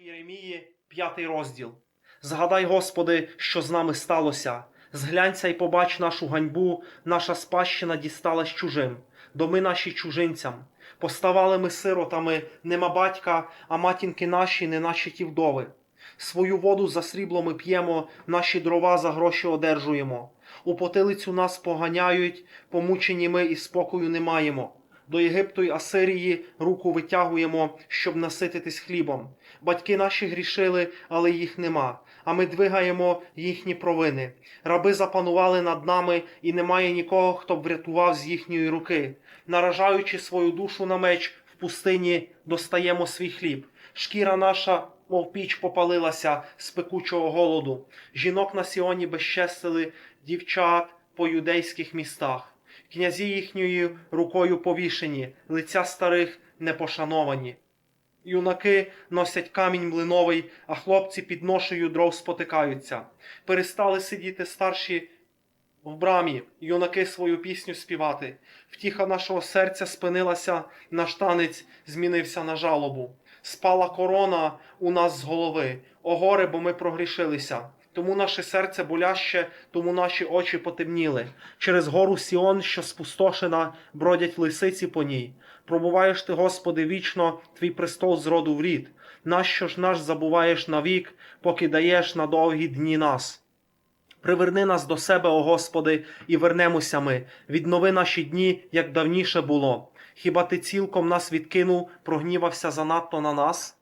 Єремії, п'ятий розділ. Згадай, Господи, що з нами сталося. Зглянься і побач нашу ганьбу, наша спадщина дісталась чужим, доми наші чужинцям. Поставали ми сиротами, нема батька, а матінки наші, не наші ті вдови. Свою воду за срібло ми п'ємо, наші дрова за гроші одержуємо. У потилицю нас поганяють, помучені ми і спокою не маємо. До Єгипту й Асирії руку витягуємо, щоб насититись хлібом. Батьки наші грішили, але їх нема. А ми двигаємо їхні провини. Раби запанували над нами, і немає нікого, хто б врятував з їхньої руки. Наражаючи свою душу на меч в пустині, достаємо свій хліб. Шкіра наша, мов піч, попалилася з пекучого голоду. Жінок на Сіоні безчестили, дівчат по юдейських містах. Князі їхньою рукою повішені, лиця старих не пошановані. Юнаки носять камінь млиновий, а хлопці під ношею дров спотикаються. Перестали сидіти старші в брамі, юнаки свою пісню співати. Втіха нашого серця спинилася, наш танець змінився на жалобу. Спала корона у нас з голови. О горе, бо ми прогрішилися. Тому наше серце боляще, тому наші очі потемніли. Через гору Сіон, що спустошена, бродять лисиці по ній. Пробуваєш ти, Господи, вічно, твій престол з роду в рід. Нащо ж наш забуваєш навік, поки даєш на довгі дні нас? Приверни нас до себе, о Господи, і вернемося ми. Віднови наші дні, як давніше було. Хіба ти цілком нас відкинув, прогнівався занадто на нас?